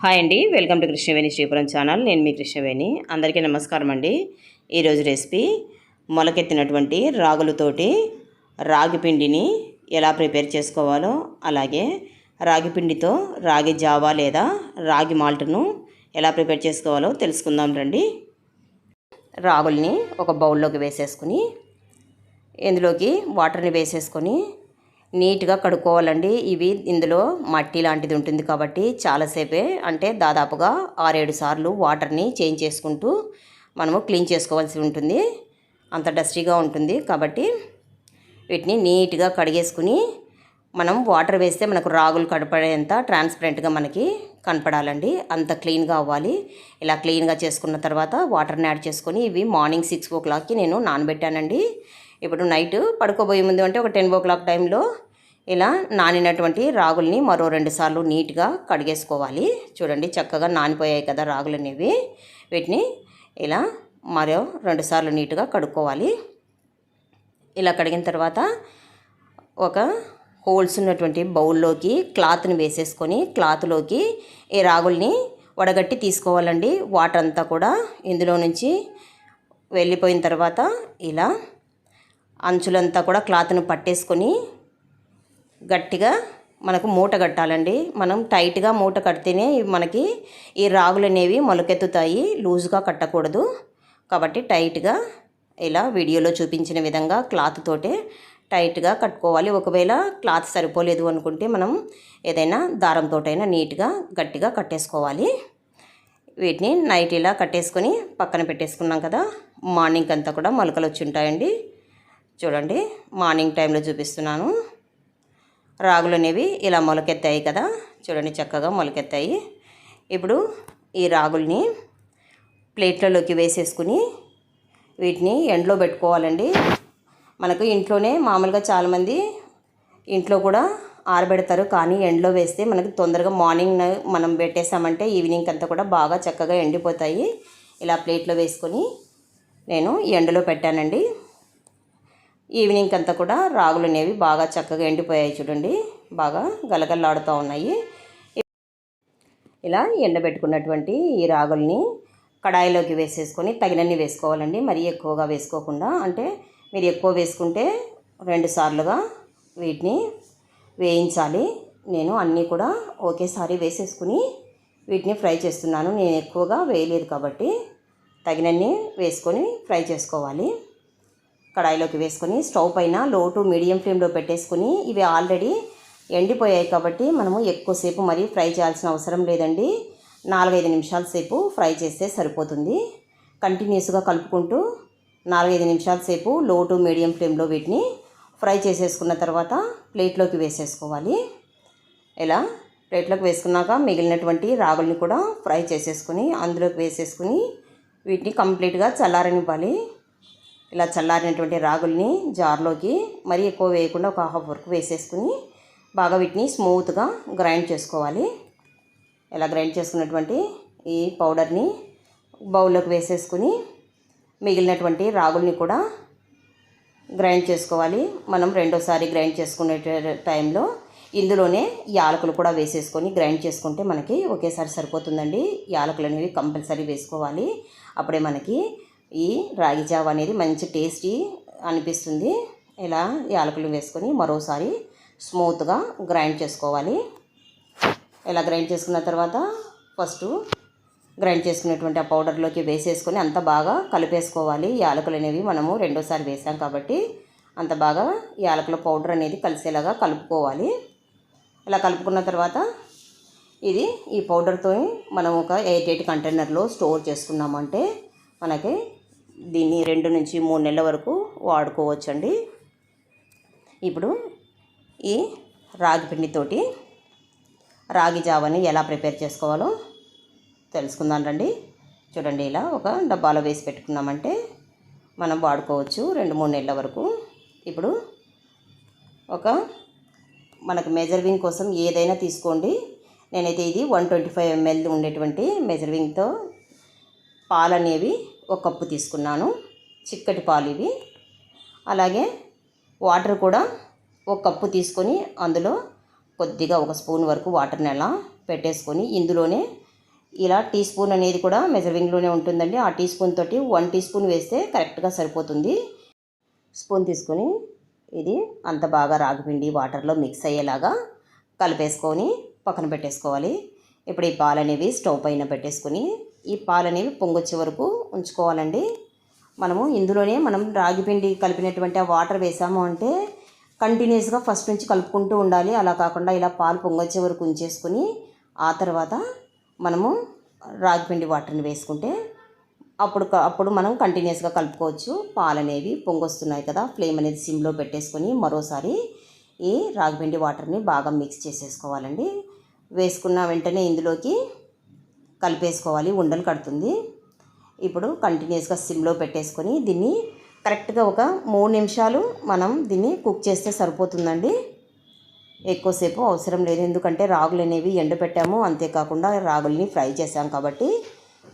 Hi అండి. Welcome to Krishnaveni Sripuram channel. నేను మీ కృష్ణవేణి. అందరికీ నమస్కారం అండి. ఈరోజు రెసిపీ మొలకెత్తినటువంటి రాగులతోటి రాగి పిండిని ఎలా ప్రిపేర్ చేసుకోవాలో అలాగే రాగి పిండితో రాగి జావా లేదా రాగి మాల్ట్ను ఎలా ప్రిపేర్ చేసుకోవాలో తెలుసుకుందాం రండి. రాగుల్ని ఒక బౌల్లోకి వేసేసుకుని ఇందులోకి వాటర్ని వేసేసుకొని నీట్గా కడుక్కోవాలండి. ఇవి ఇందులో మట్టి లాంటిది ఉంటుంది కాబట్టి చాలాసేపే అంటే దాదాపుగా ఆరేడు సార్లు వాటర్ని చేంజ్ చేసుకుంటూ మనము క్లీన్ చేసుకోవాల్సి ఉంటుంది. అంత డస్టీగా ఉంటుంది కాబట్టి వీటిని నీట్గా కడిగేసుకుని మనం వాటర్ వేస్తే మనకు రాగులు కనపడేంత ట్రాన్స్పరెంట్గా మనకి కనపడాలండి. అంత క్లీన్గా అవ్వాలి. ఇలా క్లీన్గా చేసుకున్న తర్వాత వాటర్ని యాడ్ చేసుకొని ఇవి మార్నింగ్ సిక్స్ ఓ క్లాక్కి నేను నానబెట్టానండి. ఇప్పుడు నైట్ పడుకోబోయే ముందు అంటే ఒక టెన్ ఓ క్లాక్ టైంలో ఇలా నానినటువంటి రాగుల్ని మరో రెండు సార్లు నీట్గా కడిగేసుకోవాలి. చూడండి చక్కగా నానిపోయాయి కదా రాగులు అనేవి వీటిని ఇలా మరో రెండు సార్లు నీట్గా కడుక్కోవాలి. ఇలా కడిగిన తర్వాత ఒక హోల్స్ ఉన్నటువంటి బౌల్లోకి క్లాత్ని వేసేసుకొని క్లాత్లోకి ఈ రాగుల్ని వడగట్టి తీసుకోవాలండి. వాటర్ అంతా కూడా ఇందులో నుంచి వెళ్ళిపోయిన తర్వాత ఇలా అంచులంతా కూడా క్లాత్ను పట్టేసుకొని గట్టిగా మనకు మూట కట్టాలండి. మనం టైట్గా మూట కడితేనే మనకి ఈ రాగులు అనేవి మొలకెత్తుతాయి లూజ్గా కట్టకూడదు. కాబట్టి టైట్గా ఇలా వీడియోలో చూపించిన విధంగా క్లాత్ తోటే టైట్గా కట్టుకోవాలి. ఒకవేళ క్లాత్ సరిపోలేదు అనుకుంటే మనం ఏదైనా దారంతోటైనా నీట్గా గట్టిగా కట్టేసుకోవాలి. వీటిని నైట్ ఇలా కట్టేసుకొని పక్కన పెట్టేసుకున్నాం కదా మార్నింగ్ అంతా కూడా మొలకలు వచ్చి ఉంటాయండి చూడండి మార్నింగ్ టైంలో చూపిస్తున్నాను. రాగులు అనేవి ఇలా మొలకెత్తాయి కదా. చూడండి చక్కగా మొలకెత్తాయి. ఇప్పుడు ఈ రాగుల్ని ప్లేట్లలోకి వేసేసుకుని వీటిని ఎండలో పెట్టుకోవాలండి. మనకు ఇంట్లోనే మామూలుగా చాలామంది ఇంట్లో కూడా ఆరబెడతారు కానీ ఎండలో వేస్తే మనకు తొందరగా మార్నింగ్ మనం పెట్టేసామంటే ఈవినింగ్ అంతా కూడా బాగా చక్కగా ఎండిపోతాయి. ఇలా ప్లేట్లో వేసుకొని నేను ఎండలో పెట్టానండి. ఈవినింగ్ అంతా కూడా రాగులు అనేవి బాగా చక్కగా ఎండిపోయాయి చూడండి. బాగా గలగల్లాడుతూ ఉన్నాయి. ఇలా ఎండబెట్టుకున్నటువంటి ఈ రాగుల్ని కడాయిలోకి వేసేసుకొని తగినన్ని వేసుకోవాలండి. మరీ ఎక్కువగా వేసుకోకుండా అంటే మీరు ఎక్కువ వేసుకుంటే రెండు సార్లుగా వీటిని వేయించాలి. నేను అన్నీ కూడా ఒకేసారి వేసేసుకుని వీటిని ఫ్రై చేస్తున్నాను. నేను ఎక్కువగా వేయలేదు కాబట్టి తగినన్ని వేసుకొని ఫ్రై చేసుకోవాలి. కడాయిలోకి వేసుకొని స్టవ్ పైన లో టు మీడియం ఫ్లేమ్లో పెట్టేసుకొని ఇవి ఆల్రెడీ ఎండిపోయాయి కాబట్టి మనము ఎక్కువసేపు మరి ఫ్రై చేయాల్సిన అవసరం లేదండి. నాలుగైదు నిమిషాల సేపు ఫ్రై చేస్తే సరిపోతుంది. కంటిన్యూస్గా కలుపుకుంటూ నాలుగైదు నిమిషాల సేపు లో టు మీడియం ఫ్లేమ్లో వీటిని ఫ్రై చేసేసుకున్న తర్వాత ప్లేట్లోకి వేసేసుకోవాలి. ఇలా ప్లేట్లోకి వేసుకున్నాక మిగిలినటువంటి రాగుల్ని కూడా ఫ్రై చేసేసుకొని అందులోకి వేసేసుకుని వీటిని కంప్లీట్గా చల్లారనివ్వాలి. ఇలా చల్లారినటువంటి రాగుల్ని జార్లోకి మరీ ఎక్కువ వేయకుండా ఒక హాఫ్ వరకు వేసేసుకుని బాగా వీటిని స్మూత్గా గ్రైండ్ చేసుకోవాలి. ఇలా గ్రైండ్ చేసుకున్నటువంటి ఈ పౌడర్ని బౌల్లోకి వేసేసుకుని మిగిలినటువంటి రాగుల్ని కూడా గ్రైండ్ చేసుకోవాలి. మనం రెండోసారి గ్రైండ్ చేసుకునే టైంలో ఇందులోనే యాలకులు కూడా వేసేసుకొని గ్రైండ్ చేసుకుంటే మనకి ఒకేసారి సరిపోతుందండి. యాలకులు అనేవి కంపల్సరీ వేసుకోవాలి. అప్పుడే మనకి ఈ రాగి జావ అనేది మంచి టేస్టీ అనిపిస్తుంది. ఇలా యాలకులు వేసుకొని మరోసారి స్మూత్గా గ్రైండ్ చేసుకోవాలి. ఇలా గ్రైండ్ చేసుకున్న తర్వాత ఫస్ట్ గ్రైండ్ చేసుకున్నటువంటి ఆ పౌడర్లోకి వేసేసుకొని అంత బాగా కలిపేసుకోవాలి. యాలకులు అనేవి మనము రెండోసారి వేసాం కాబట్టి అంత బాగా యాలకుల పౌడర్ అనేది కలిసేలాగా కలుపుకోవాలి. ఇలా కలుపుకున్న తర్వాత ఇది ఈ పౌడర్తో మనం ఒక ఎయిట్ ఎయిట్ కంటైనర్లో స్టోర్ చేసుకున్నామంటే మనకి దీన్ని రెండు నుంచి మూడు నెలల వరకు వాడుకోవచ్చండి. ఇప్పుడు ఈ రాగి పిండితోటి రాగి జావని ఎలా ప్రిపేర్ చేసుకోవాలో తెలుసుకుందాం రండి. చూడండి ఇలా ఒక డబ్బాలో వేసి పెట్టుకున్నామంటే మనం వాడుకోవచ్చు రెండు మూడు నెలల వరకు. ఇప్పుడు ఒక మనకు మెజర్వింగ్ కోసం ఏదైనా తీసుకోండి. నేనైతే ఇది వన్ ట్వంటీ ఫైవ్ ఎంఎల్ ఉండేటువంటి మెజర్వింగ్తో పాలు అనేవి ఒక కప్పు తీసుకున్నాను. చిక్కటి పాలు ఇవి. అలాగే వాటర్ కూడా ఒక కప్పు తీసుకొని అందులో కొద్దిగా ఒక స్పూన్ వరకు వాటర్ని అలా పెట్టేసుకొని ఇందులోనే ఇలా టీ స్పూన్ అనేది కూడా మెజరింగ్లోనే ఉంటుందండి. ఆ టీ స్పూన్ తోటి వన్ టీ స్పూన్ వేస్తే కరెక్ట్గా సరిపోతుంది. స్పూన్ తీసుకొని ఇది అంత బాగా రాగిపిండి వాటర్లో మిక్స్ అయ్యేలాగా కలిపేసుకొని పక్కన పెట్టేసుకోవాలి. ఇప్పుడు ఈ పాలు అనేవి స్టవ్ పైన పెట్టేసుకొని ఈ పాలు అనేవి పొంగొచ్చే వరకు ఉంచుకోవాలండి. మనము ఇందులోనే మనం రాగిపిండి కలిపినటువంటి ఆ వాటర్ వేసాము అంటే కంటిన్యూస్గా ఫస్ట్ నుంచి కలుపుకుంటూ ఉండాలి. అలా కాకుండా ఇలా పాలు పొంగొచ్చే వరకు ఉంచేసుకొని ఆ తర్వాత మనము రాగిపిండి వాటర్ని వేసుకుంటే అప్పుడు క- అప్పుడు మనం కంటిన్యూస్గా కలుపుకోవచ్చు. పాలు అనేవి పొంగొస్తున్నాయి కదా ఫ్లేమ్ అనేది సిమ్లో పెట్టేసుకొని మరోసారి ఈ రాగిపిండి వాటర్ని బాగా మిక్స్ చేసేసుకోవాలండి. వేసుకున్న వెంటనే ఇందులోకి కలిపేసుకోవాలి ఉండలు కడుతుంది. ఇప్పుడు కంటిన్యూస్గా సిమ్లో పెట్టేసుకొని దీన్ని కరెక్ట్గా ఒక మూడు నిమిషాలు మనం దీన్ని కుక్ చేస్తే సరిపోతుందండి. ఎక్కువసేపు అవసరం లేదు ఎందుకంటే రాగులు అనేవి ఎండబెట్టాము అంతేకాకుండా రాగుల్ని ఫ్రై చేసాం కాబట్టి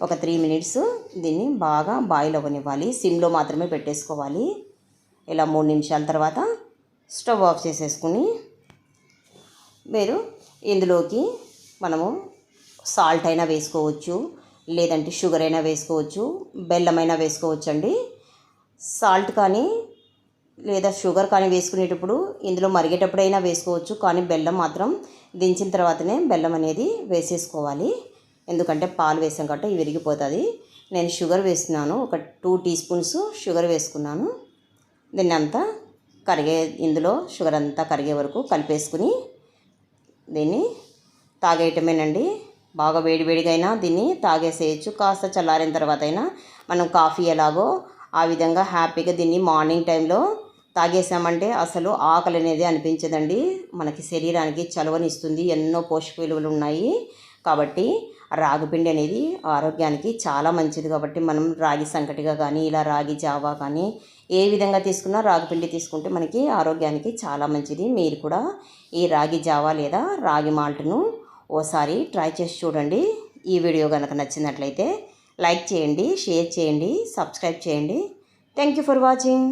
ఒక త్రీ మినిట్స్ దీన్ని బాగా బాయిల్ అవ్వనివ్వాలి సిమ్లో మాత్రమే పెట్టేసుకోవాలి. ఇలా మూడు నిమిషాల తర్వాత స్టవ్ ఆఫ్ చేసేసుకుని మీరు ఇందులోకి మనము సాల్ట్ అయినా వేసుకోవచ్చు లేదంటే షుగర్ అయినా వేసుకోవచ్చు బెల్లమైనా వేసుకోవచ్చు అండి సాల్ట్ కానీ లేదా షుగర్ కానీ వేసుకునేటప్పుడు ఇందులో మరిగేటప్పుడైనా వేసుకోవచ్చు కానీ బెల్లం మాత్రం దించిన తర్వాతనే బెల్లం అనేది వేసేసుకోవాలి. ఎందుకంటే పాలు వేసాం కాబట్టి ఇది విరిగిపోతుంది నేను షుగర్ వేస్తున్నాను ఒక టూ టీ స్పూన్స్ షుగర్ వేసుకున్నాను. దీన్ని అంతా కరిగే ఇందులో షుగర్ అంతా కరిగే వరకు కలిపేసుకుని దీన్ని తాగేయటమేనండి. బాగా వేడివేడిగా అయినా దీన్ని తాగేసేయచ్చు. కాస్త చల్లారిన తర్వాత అయినా మనం కాఫీ ఎలాగో ఆ విధంగా హ్యాపీగా దీన్ని మార్నింగ్ టైంలో తాగేసామంటే అసలు ఆకలి అనేది అనిపించదండి. మనకి శరీరానికి చలవనిస్తుంది. ఎన్నో పోషక విలువలు ఉన్నాయి. కాబట్టి రాగిపిండి అనేది ఆరోగ్యానికి చాలా మంచిది. కాబట్టి మనం రాగి సంకటిగా కానీ ఇలా రాగి జావా కానీ ఏ విధంగా తీసుకున్నా రాగిపిండి తీసుకుంటే మనకి ఆరోగ్యానికి చాలా మంచిది. మీరు కూడా ఈ రాగి జావా లేదా రాగి మాల్ట్ను ఓసారి ట్రై చేసి చూడండి. ఈ వీడియో కనుక నచ్చినట్లయితే లైక్ చేయండి షేర్ చేయండి సబ్స్క్రైబ్ చేయండి. Thank you for watching.